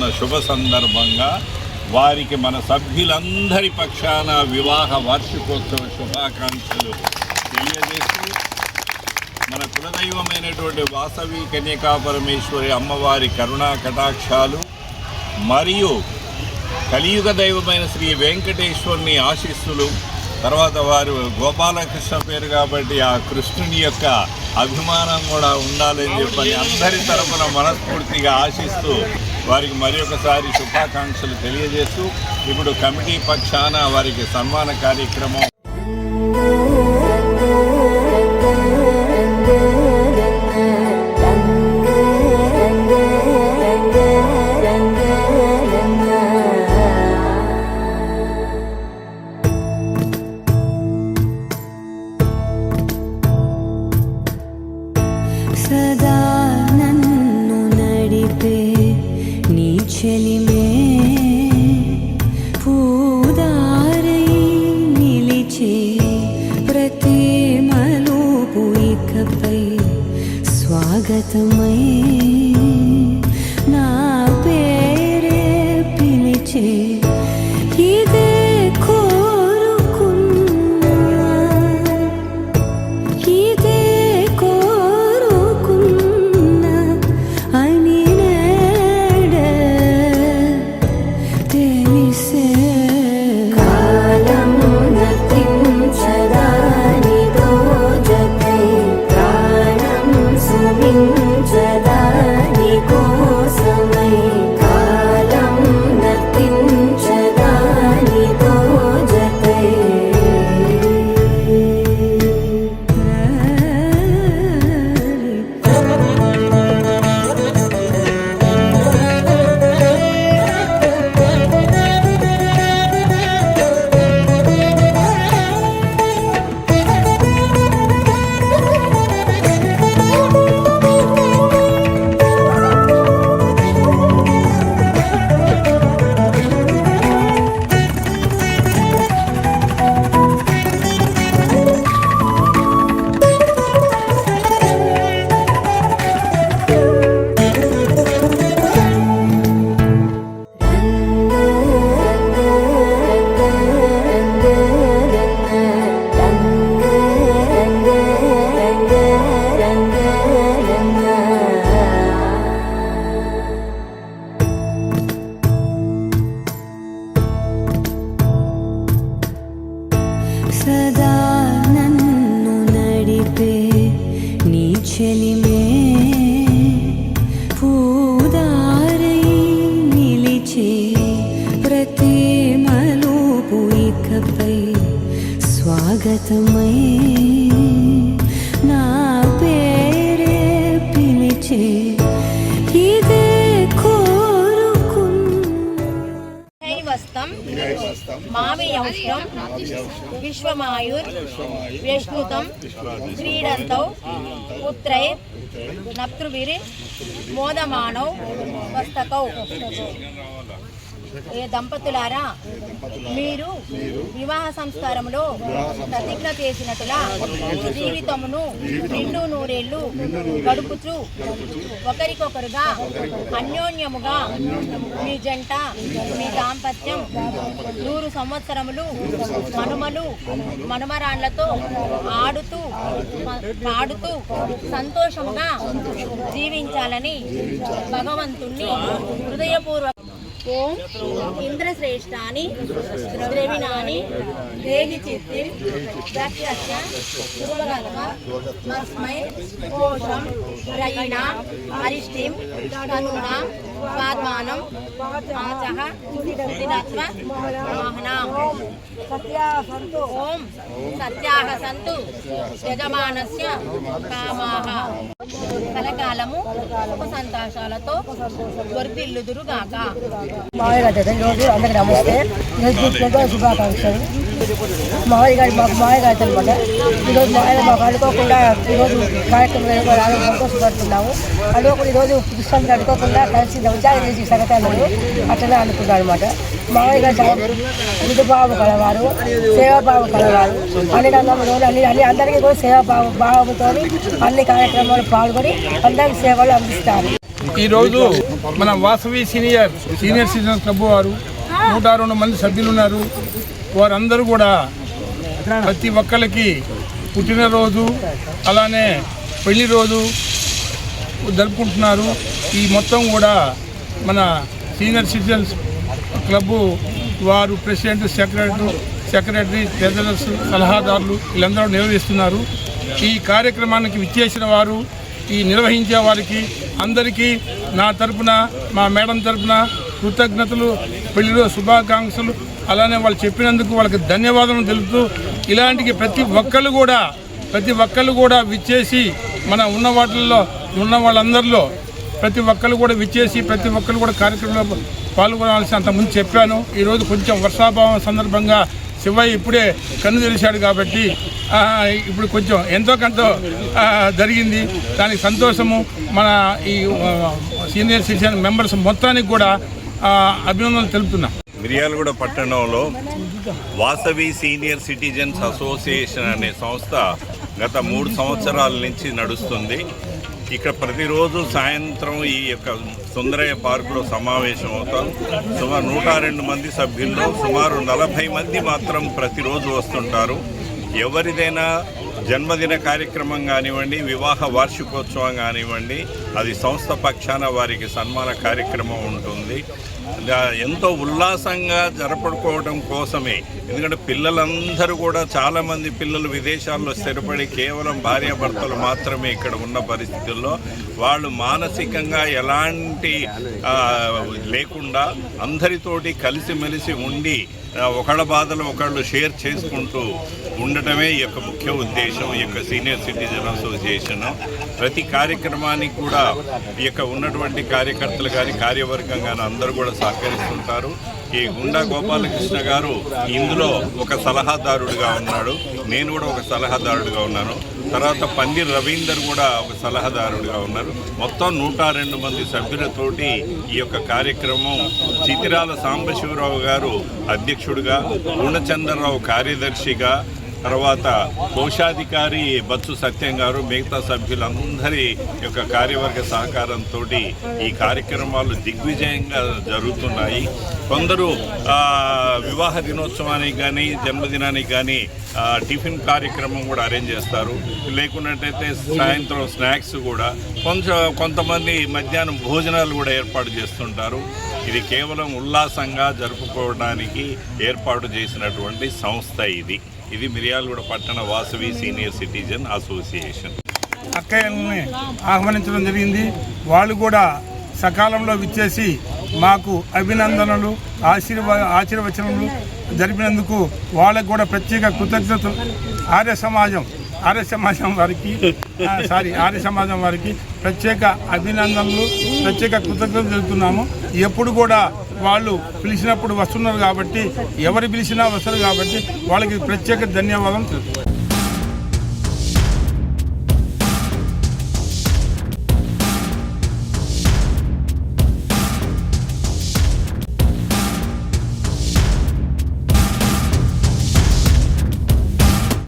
జరుగుతున్న శుభ సందర్భంగా వారికి మన సభ్యులందరి పక్షాన వివాహ వార్షికోత్సవ శుభాకాంక్షలు తెలియజేస్తూ మన కులదైవమైనటువంటి వాసవి కన్యకా పరమేశ్వరి అమ్మవారి కరుణా కటాక్షాలు మరియు కలియుగ దైవమైన శ్రీ వెంకటేశ్వరుని ఆశీస్సులు తర్వాత వారు గోపాలకృష్ణ పేరు కాబట్టి ఆ కృష్ణుని యొక్క అభిమానం కూడా ఉండాలని చెప్పని అందరి తరఫున మనస్ఫూర్తిగా ఆశిస్తూ వారికి మరి ఒకసారి శుభాకాంక్షలు తెలియజేస్తూ ఇప్పుడు కమిటీ పక్షాన వారికి సన్మాన కార్యక్రమం 起。మామియౌష్ణం విశ్వమాయుర్ విష్ణుతం క్రీడంతౌ పుత్రై నప్తృభిరి మోదమానౌ వస్తకౌ. ఏ దంపతులారా? మీరు వివాహ సంస్కారములో ప్రతిజ్ఞ చేసినట్లా జీవితమును నిండు నూరేళ్ళు గడుపుచు ఒకరికొకరుగా అన్యోన్యముగా మీ జంట మీ దాంపత్యం నూరు సంవత్సరములు మనుమలు మనుమరాళ్ళతో ఆడుతూ ఆడుతూ పాడుతూ సంతోషముగా జీవించాలని భగవంతుణ్ణి హృదయపూర్వక ఓం ఇంద్రశ్రేష్టాని ద్రవిణాని దేహి చిత్తి దక్షస్య శుభగల్మ మస్మై కోశం రయిణ అరిష్టిం తనునా స్వాత్మానం ఆచః దినత్వ వాహనాం. ఓం సత్యాహ సంతు యజమానస్య కామాహ. కలకాలము సుఖ సంతోషాలతో వర్తిల్లుదురుగాక మావయ్య గారు దగ్గర ఈరోజు అందరికి నమస్తే. ఈరోజు దీనికి శుభాకాంక్షలు. మావయ్య గారు మాకు మావయ్య గారు అనమాట. ఈరోజు మావయ్య మాకు అనుకోకుండా ఈరోజు కార్యక్రమం రావడం సంతోషపడుతున్నాము అనుకోకుండా ఈరోజు కృష్ణ అనుకోకుండా కలిసి ఉద్యోగం చేసి సంగతాలు అట్లనే అనుకున్నాను అనమాట. మావయ్య గారు చాలా మృదుభావం కలవారు సేవాభావం కలవారు. అన్ని రంగంలో అన్ని అన్ని అందరికీ కూడా సేవాభావ భావంతో అన్ని కార్యక్రమాలు పాల్గొని అందరికి సేవలు అందిస్తారు. ఈరోజు మన Vasavi senior senior citizens club వారు నూట రెండు మంది సభ్యులు ఉన్నారు వారందరూ కూడా ప్రతి ఒక్కరికి పుట్టినరోజు అలానే పెళ్ళి రోజు జరుపుకుంటున్నారు. ఈ మొత్తం కూడా మన సీనియర్ సిటిజన్స్ క్లబ్బు వారు ప్రెసిడెంట్ సెక్రటరీ సెక్రటరీ ట్రెజరర్స్ సలహాదారులు వీళ్ళందరూ నిర్వహిస్తున్నారు ఈ కార్యక్రమానికి విచ్చేసిన వారు ఈ నిర్వహించే వారికి అందరికీ నా తరపున మా మేడం తరపున కృతజ్ఞతలు పెళ్ళిలో శుభాకాంక్షలు. అలానే వాళ్ళు చెప్పినందుకు వాళ్ళకి ధన్యవాదాలు తెలుపుతూ ఇలాంటికి ప్రతి ఒక్కళ్ళు కూడా ప్రతి ఒక్కళ్ళు కూడా విచ్చేసి మన ఉన్న వాటిల్లో ఉన్న వాళ్ళందరిలో ప్రతి ఒక్కరు కూడా విచ్చేసి ప్రతి ఒక్కరు కూడా కార్యక్రమంలో పాల్గొనాల్సి అంతకుముందు చెప్పాను. ఈరోజు కొంచెం వర్షాభావం సందర్భంగా శివయ్య ఇప్పుడే కన్ను తెలిసాడు కాబట్టి ఇప్పుడు కొంచెం ఎంతో కొంత జరిగింది. దానికి సంతోషము మన ఈ సీనియర్ సిటిజన్ మెంబర్స్ మొత్తానికి కూడా అభినందనలు తెలుపుతున్నా. మిర్యాలగూడ పట్టణంలో వాసవి సీనియర్ సిటిజన్స్ అసోసియేషన్ అనే సంస్థ గత మూడు సంవత్సరాల నుంచి నడుస్తుంది. ఇక్కడ ప్రతిరోజు సాయంత్రం ఈ యొక్క సుందరయ్య పార్కులో సమావేశం అవుతాం. సుమారు నూట రెండు మంది సభ్యుల్లో సుమారు నలభై మంది మాత్రం ప్రతిరోజు వస్తుంటారు. ఎవరిదైనా జన్మదిన కార్యక్రమం కానివ్వండి వివాహ వార్షికోత్సవం కానివ్వండి అది సంస్థ పక్షాన వారికి సన్మాన కార్యక్రమం ఉంటుంది. ఎంతో ఉల్లాసంగా జరపడుకోవడం కోసమే. ఎందుకంటే పిల్లలందరూ కూడా చాలామంది పిల్లలు విదేశాల్లో స్థిరపడి కేవలం భార్యాభర్తలు మాత్రమే ఇక్కడ ఉన్న పరిస్థితుల్లో. వాళ్ళు మానసికంగా ఎలాంటి లేకుండా అందరితోటి కలిసిమెలిసి ఉండి ఒకళ్ళ బాధలు ఒకళ్ళు షేర్ చేసుకుంటూ ఉండటమే ఈ యొక్క ముఖ్య ఉద్దేశం. ఈ యొక్క సీనియర్ సిటిజన్ అసోసియేషన్ ప్రతి కార్యక్రమానికి కూడా ఈ యొక్క ఉన్నటువంటి కార్యకర్తలు కానీ కార్యవర్గం కానీ అందరూ కూడా సహకరిస్తుంటారు. ఈ గుండా గోపాలకృష్ణ గారు ఇందులో ఒక సలహాదారుడిగా ఉన్నాడు. నేను కూడా ఒక సలహాదారుడిగా ఉన్నాను. తర్వాత పందిర్ రవీందర్ కూడా ఒక సలహాదారుడిగా ఉన్నారు. మొత్తం నూట రెండు మంది సభ్యులతోటి ఈ యొక్క కార్యక్రమం చితిరాల సాంబశివరావు గారు అధ్యక్షుడిగా పూర్ణచంద్రరావు కార్యదర్శిగా తర్వాత కోశాధికారి బత్సు సత్యం గారు మిగతా సభ్యులందరి యొక్క కార్యవర్గ సహకారంతో ఈ కార్యక్రమాలు దిగ్విజయంగా జరుగుతున్నాయి. కొందరు వివాహ దినోత్సవానికి కానీ జన్మదినానికి కానీ టిఫిన్ కార్యక్రమం కూడా అరేంజ్ చేస్తారు. లేకున్నట్టయితే సాయంత్రం స్నాక్స్ కూడా కొంచెం కొంతమంది మధ్యాహ్నం భోజనాలు కూడా ఏర్పాటు చేస్తుంటారు. ఇది కేవలం ఉల్లాసంగా జరుపుకోవడానికి ఏర్పాటు చేసినటువంటి సంస్థ ఇది. ఇది మిర్యాలగూడ పట్టణ వాసవి సీనియర్ సిటిజన్ అసోసియేషన్. అక్కయ్యల్ని ఆహ్వానించడం జరిగింది. వాళ్ళు కూడా సకాలంలో విచ్చేసి మాకు అభినందనలు ఆశీర్వా ఆశీర్వచనలు జరిపినందుకు వాళ్ళకు కూడా ప్రత్యేక కృతజ్ఞతలు. ఆర్య సమాజం ఆర్య సమాజం వారికి సారీ ఆర్య సమాజం వారికి ప్రత్యేక అభినందనలు ప్రత్యేక కృతజ్ఞతలు జరుగుతున్నాము ఎప్పుడు కూడా వాళ్ళు పిలిచినప్పుడు వస్తున్నారు కాబట్టి ఎవరు పిలిచినా వస్తారు కాబట్టి వాళ్ళకి ప్రత్యేక ధన్యవాదం తెలుపుతున్నాం.